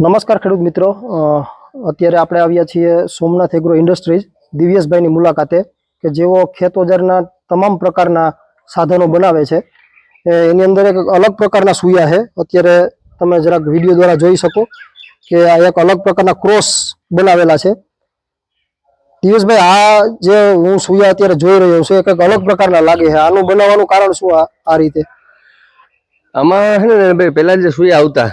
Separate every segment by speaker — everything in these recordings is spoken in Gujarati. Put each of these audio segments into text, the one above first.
Speaker 1: નમસ્કાર ખેડૂત મિત્રો. અત્યારે આપણે આવ્યા છીએ સોમનાથ એગ્રો ઇન્ડસ્ટ્રીઝ દિવ્યેશભાઈની મુલાકાતે કે જેઓ ખેત ઓજારના તમામ પ્રકારના સાધનો બનાવે છે. એની અંદર એક અલગ પ્રકારના સૂયા છે. અત્યારે તમે જરાક વીડિયો દ્વારા જોઈ શકો કે આ એક અલગ પ્રકારના ક્રોસ બનાવેલા છે. દિવ્યેશભાઈ, આ જે હું સૂયા અત્યારે જોઈ રહ્યો છું, એ કંઈક અલગ પ્રકારના લાગે છે. આનું બનાવવાનું કારણ શું આ રીતે?
Speaker 2: આમાં છે ને ભાઈ પેલા જે સુઈ આવતા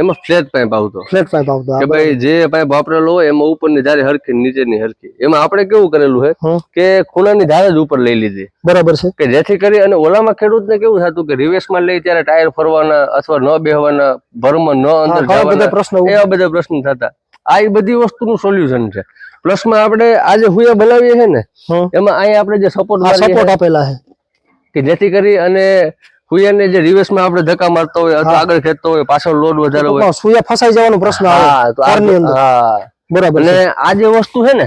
Speaker 2: એમાં ફ્લેટ પાઇપ આવતો.
Speaker 1: ફ્લેટ પાઇપ આવતો
Speaker 2: કે ભાઈ જે પાઇપ વાપરેલો હોય એમાં ઉપરની ધારે હરખી નીચેની હરખી. એમાં આપણે કેવું કરેલું છે?
Speaker 1: કે
Speaker 2: કે ખૂણાની ધારે જ ઉપર લઈ લીધી.
Speaker 1: બરાબર છે.
Speaker 2: કે જેથી કરી અને ઓલામાં ખેડૂતને કેવું થતું કે રિવેશમાં લઈ ત્યારે ટાયર ફરવાના અથવા ન બેહવાના ભરમાં ન અંદર
Speaker 1: બધા
Speaker 2: જવાના
Speaker 1: પ્રશ્નો
Speaker 2: એવા બધા પ્રશ્ન થતા. આ બધી બધી વસ્તુનું સોલ્યુશન છે. પ્લસમાં આપણે આ જે હુયા બનાવીએ છે ને એમાં અહીંયા આપણે જે સપોર્ટ
Speaker 1: સપોર્ટ આપેલા છે.
Speaker 2: કે જેથી કરી અને હુયાને જે રિવર્સમાં આપણે ધક્કા મારતો હોય અથવા આગળ ખેંચતો હોય પાછળ લોડ વધારે હોય.
Speaker 1: સુયા ફસાઈ જવાનો પ્રશ્ન આવે.
Speaker 2: હા આ
Speaker 1: બરાબર
Speaker 2: અને આ જે વસ્તુ છે ને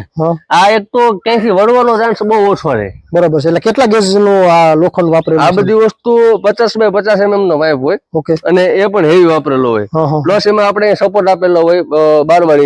Speaker 2: આ એક તો ક્યાંથી વળવાનો ચાન્સ બહુ ઓછો રહે
Speaker 1: બરાબર છે. એટલે કેટલા ગેસનું આ લોખંડ
Speaker 2: આ
Speaker 1: વાપરેલું છે?
Speaker 2: બધી વસ્તુ પચાસ બાય પચાસ એમએમ નો પાઇપ હોય
Speaker 1: ઓકે.
Speaker 2: અને એ પણ હેવી વાપરેલો હોય. પ્લસ એમાં આપણે સપોર્ટ આપેલો હોય બાર બાર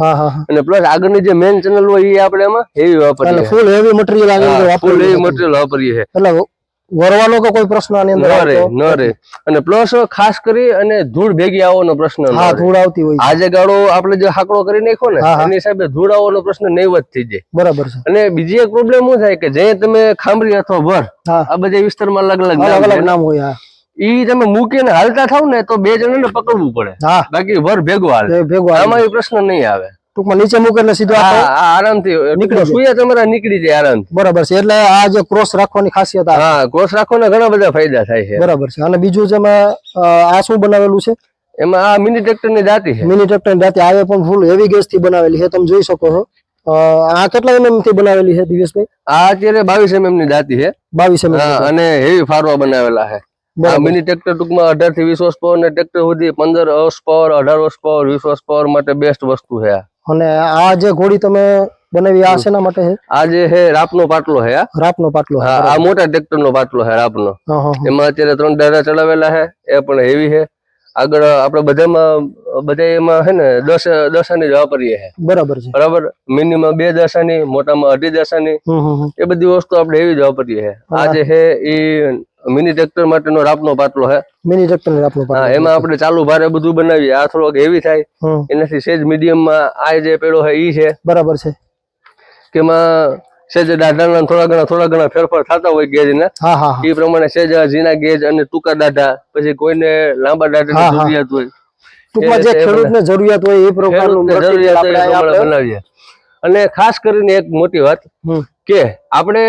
Speaker 1: હા હા
Speaker 2: અને પ્લસ આગળની જે મેન ચેનલ હોય એ આપણે એમાં હેવી વાપરીએ.
Speaker 1: ફૂલ હેવી મટીરિયલ આગળ
Speaker 2: ફૂલ હેવી મટીરિયલ વાપરીએ.
Speaker 1: એટલે વરવાનો કે કોઈ પ્રશ્ન આની
Speaker 2: ન
Speaker 1: અંદર
Speaker 2: રે
Speaker 1: આવતો?
Speaker 2: ન રે. અને પ્લસ ખાસ કરી અને ધૂળ ભેગી આવવાનો પ્રશ્ન ન
Speaker 1: હા ધૂળ આવતી હોય
Speaker 2: આજે ગાળો આપણે જે હાકડો કરી નાખ્યો ને. એની હિસાબે ધૂળ આવવાનો પ્રશ્ન નહીવત થઈ જાય.
Speaker 1: બરાબર છે.
Speaker 2: અને બીજી એક પ્રોબ્લેમ શું થાય કે જે તમે ખાંભરી અથવા ભર આ બધા વિસ્તારમાં અલગ અલગ
Speaker 1: અલગ
Speaker 2: નામ
Speaker 1: અલગ નામ હોય હા.
Speaker 2: ઈ તમે મૂકીને હાલતા થાવ ને તો બે જણાને પકડવું પડે.
Speaker 1: હા.
Speaker 2: બાકી ભર ભેગો હાલે.
Speaker 1: ભેગો
Speaker 2: આમાં એ પ્રશ્ન નહીં આવે.
Speaker 1: ટૂંકમાં નીચે મૂકે એટલે સીધો
Speaker 2: આરામથી.
Speaker 1: નીકળી.
Speaker 2: સુયા તમારા નીકળી જાય આરામ.
Speaker 1: બરાબર છે એટલે આ જે ક્રોસ રાખવાની ખાસિયત
Speaker 2: હા ક્રોસ રાખવાના ઘણા બધા ફાયદા થાય છે.
Speaker 1: બરાબર છે અને બીજું જેમાં આ શું બનાવેલું છે?
Speaker 2: એમાં આ મિની ટ્રેક્ટરની જાતિ છે.
Speaker 1: મિની ટ્રેક્ટર જાતે આવે પણ ફૂલ હેવી ગેસથી બનાવેલી છે તમે જોઈ શકો છો. આ કેટલા એમએમથી બનાવેલી છે દિવેશભાઈ
Speaker 2: આ અત્યારે બાવીસ એમએમની જાતિ છે.
Speaker 1: બાવીસ એમએમ
Speaker 2: અને હેવી ફારવા બનાવેલા છે. મિની ટ્રેક્ટર ટૂંકમાં અઢારથી વીસ વર્ષ પાવર ને ટ્રેક્ટર સુધી પંદર વર્ષ પાવર અઢાર વર્ષ પાવર વીસ વર્ષ પાવર માટે બેસ્ટ વસ્તુ છે આ.
Speaker 1: અને આ જે ઘોડી તમે બનાવી આ શેના માટે છે?
Speaker 2: આ જે છે રાપનો પાટલો છે
Speaker 1: રાપનો પાટલો
Speaker 2: હા, આ મોટા ટ્રેક્ટર નો પાટલો છે રાપનો.
Speaker 1: હા, હા, હા.
Speaker 2: એમાં અત્યારે ત્રણ ડાયરા ચડાવેલા છે એ પણ હેવી છે આગળ આપણે બધામાં બધા એમાં છે ને દસ દશાની જ વાપરીએ છે
Speaker 1: બરાબર છે.
Speaker 2: બરાબર? મિનિમમ બે દશાની મોટામાં અઢી દશાની. એ બધી વસ્તુ આપણે એવી જ વાપરીએ છે આ જે છે એ મિની ટ્રેક્ટર માટેનો રાપનો પાટલો છે
Speaker 1: મિની ટ્રેક્ટર રાપનો પાટલો
Speaker 2: એમાં આપણે ચાલુ ભારે બધું બનાવીએ. આ થોડોક હેવી થાય. એનાથી સેજ મીડિયમમાં આ જે પેલો છે ઈ છે.
Speaker 1: બરાબર છે.
Speaker 2: કે એમાં સેજ દાઢાના થોડા ઘણા થોડા ઘણા ફેરફાર થતા હોય ગેજના.
Speaker 1: ને હા હા.
Speaker 2: એ પ્રમાણે સેજ ઝીણા ગેજ અને ટૂંકા દાઢા પછી કોઈને લાંબા દાઢાની જરૂરિયાત હોય.
Speaker 1: ટૂંકમાં જે ખેડૂતને જરૂરિયાત હોય એ પ્રકારનું
Speaker 2: જરૂરિયાત
Speaker 1: આપણે-
Speaker 2: બનાવીએ. અને ખાસ કરીને એક મોટી વાત કે આપણે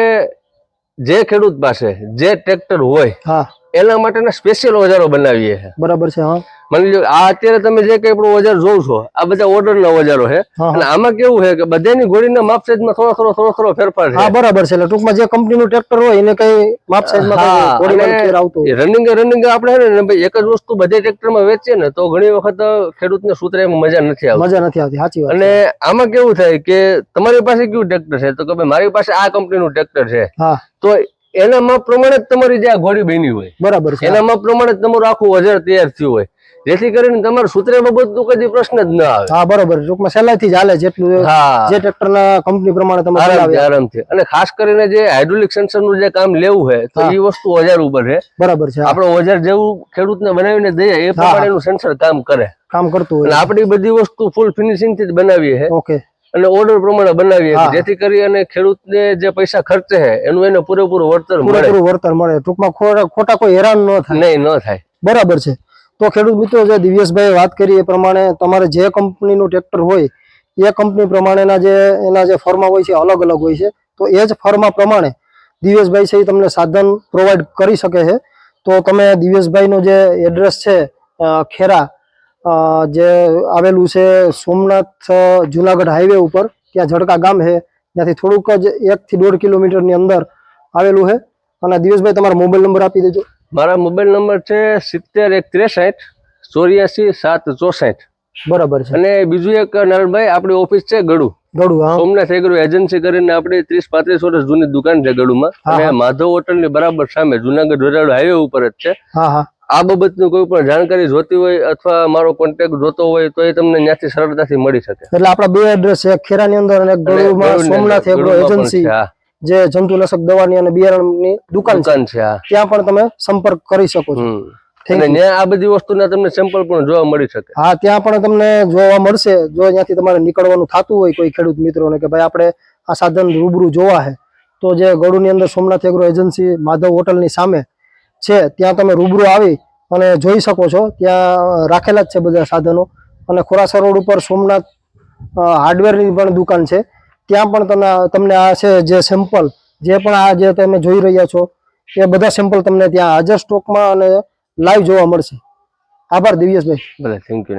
Speaker 2: જે ખેડૂત પાસે જે ટ્રેક્ટર હોય
Speaker 1: હા.
Speaker 2: એના માટેના સ્પેશિયલ ઓજારો બનાવીએ છે.
Speaker 1: બરાબર છે હા.
Speaker 2: માની લો આ અત્યારે તમે જે કઈ આપણું ઓજાર જોવ છો આ બધા ઓર્ડર ના ઓજારો છે. અને આમાં કેવું છે કે બધાની ગોળીના માપ સાઈઝમાં થોડો થોડો થોડો થોડો ફેરફાર
Speaker 1: હા
Speaker 2: છે
Speaker 1: બરાબર છે. એટલે ટૂંકમાં જે કંપનીનું ટ્રેક્ટર હોય એને કઈ માપ સાઈઝમાં આવતો
Speaker 2: રનિંગ રનિંગ આપણે ને ભાઈ એક જ વસ્તુ બધે ટ્રેક્ટરમાં વેચીએ ને તો ઘણી વખત ખેડૂતને સૂત્રે એમાં મજા નથી આવતી.
Speaker 1: મજા નથી આવતી સાચી વાત
Speaker 2: અને આમાં કેવું થાય કે તમારી પાસે કયું ટ્રેક્ટર છે? તો કે ભાઈ મારી પાસે આ કંપનીનું ટ્રેક્ટર છે. તો એના માપ પ્રમાણે જ તમારી જે આ ઘોડી બની હોય.
Speaker 1: બરાબર છે.
Speaker 2: એના માપ પ્રમાણે જ તમારું આખું વજન તૈયાર થયું હોય. જેથી કરીને તમારે સૂત્રે બાબતનું કદી પ્રશ્ન જ ના આવે.
Speaker 1: હા બરોબર. ટૂંકમાં સહેલાઈથી જ હાલે જેટલું જે ટ્રેક્ટરના કંપની પ્રમાણે તમારે
Speaker 2: આરામથી અને ખાસ કરીને જે હાઇડ્રોલિક સેન્સરનું જે કામ લેવું છે તો એ વસ્તુ ઓજાર ઉપર છે.
Speaker 1: બરાબર છે
Speaker 2: આપણે ઓજાર જેવું ખેડૂતને બનાવીને દઈએ એ પ્રમાણેનું સેન્સર કામ કરે.
Speaker 1: કામ કરતું
Speaker 2: અને
Speaker 1: હોય
Speaker 2: આપણી બધી વસ્તુ ફૂલ ફિનિશિંગથી જ બનાવીએ
Speaker 1: ઓકે.
Speaker 2: અને ઓર્ડર પ્રમાણે બનાવીએ. જેથી કરી અને ખેડૂતને જે પૈસા ખર્ચે છે એનું એને પૂરેપૂરું વળતર
Speaker 1: પૂરેપૂરું વળતર મળે. ટૂંકમાં ખોટા કોઈ હેરાન ન થાય.
Speaker 2: નહીં ન થાય.
Speaker 1: બરાબર છે. તો ખેડૂત મિત્રો જે દિવ્યેશભાઈ વાત કરી એ પ્રમાણે તમારે જે કંપનીનું ટ્રેક્ટર હોય એ કંપની પ્રમાણેના જે એના જે ફર્મા હોય છે અલગ અલગ હોય છે. તો એ જ ફર્મા પ્રમાણે દિવ્યેશભાઈ છે એ તમને સાધન પ્રોવાઈડ કરી શકે છે. તો તમે દિવ્યેશભાઈનું જે એડ્રેસ છે ખેરા જે આવેલું છે સોમનાથ જુનાગઢ હાઈવે ઉપર. ત્યાં ઝડકા ગામ છે. ત્યાંથી થોડુંક જ એકથી દોઢ કિલોમીટરની અંદર આવેલું છે. અને દિવસભાઈ તમારો મોબાઈલ નંબર આપી દેજો.
Speaker 2: મારા મોબાઈલ નંબર છે સિત્તેર એક ત્રેસઠ ચોર્યાસી સાત ચોસઠ.
Speaker 1: બરાબર છે.
Speaker 2: અને બીજું એક નરભાઈ આપણી ઓફિસ છે ગડુ.
Speaker 1: હા.
Speaker 2: સોમનાથ એગ્રો એજન્સી કરીને આપણી ત્રીસ પાંત્રીસ વર્ષ જૂની દુકાન છે ગડુમાં. અને માધવ હોટલની બરાબર સામે જુનાગઢ વેરાવળ હાઈવે ઉપર જ છે.
Speaker 1: હા હા.
Speaker 2: આ બાબતની કોઈ પણ જાણકારી જોતી હોય અથવા મારો કોન્ટેક્ટ જોતો હોય તો એ તમને ત્યાંથી સરળતાથી મળી શકે.
Speaker 1: એટલે આપણા બે એડ્રેસ છે ખેરાની અંદર અને ગળુમાં સોમનાથ એગ્રો એજન્સી જે જંતુનાશક દવાની અને બિયારણની દુકાન છે. ત્યાં પણ તમે સંપર્ક કરી શકો છો.
Speaker 2: અને આ બધી વસ્તુના તમને સેમ્પલ પણ જોવા મળી શકે.
Speaker 1: હા ત્યાં પણ તમને જોવા મળશે. જો ત્યાંથી તમારે નીકળવાનું થતું હોય કોઈ ખેડૂત મિત્રોને કે ભાઈ આપણે આ સાધન રૂબરૂ જોવા છે તો જે ગળુની અંદર સોમનાથ એગ્રો એજન્સી માધવ હોટલની સામે છે, ત્યાં તમે રૂબરૂ આવી અને જોઈ શકો છો. ત્યાં રાખેલા જ છે બધા સાધનો. અને ખોરાસા રોડ ઉપર સોમનાથ હાર્ડવેરની પણ દુકાન છે. ત્યાં પણ તમે તમને આ છે જે સેમ્પલ જે પણ આ જે તમે જોઈ રહ્યા છો, એ બધા સેમ્પલ તમને ત્યાં હાજર સ્ટોકમાં અને લાઈવ જોવા મળશે. આભાર દિવ્યેશભાઈ.
Speaker 2: ભલે થેન્ક યુ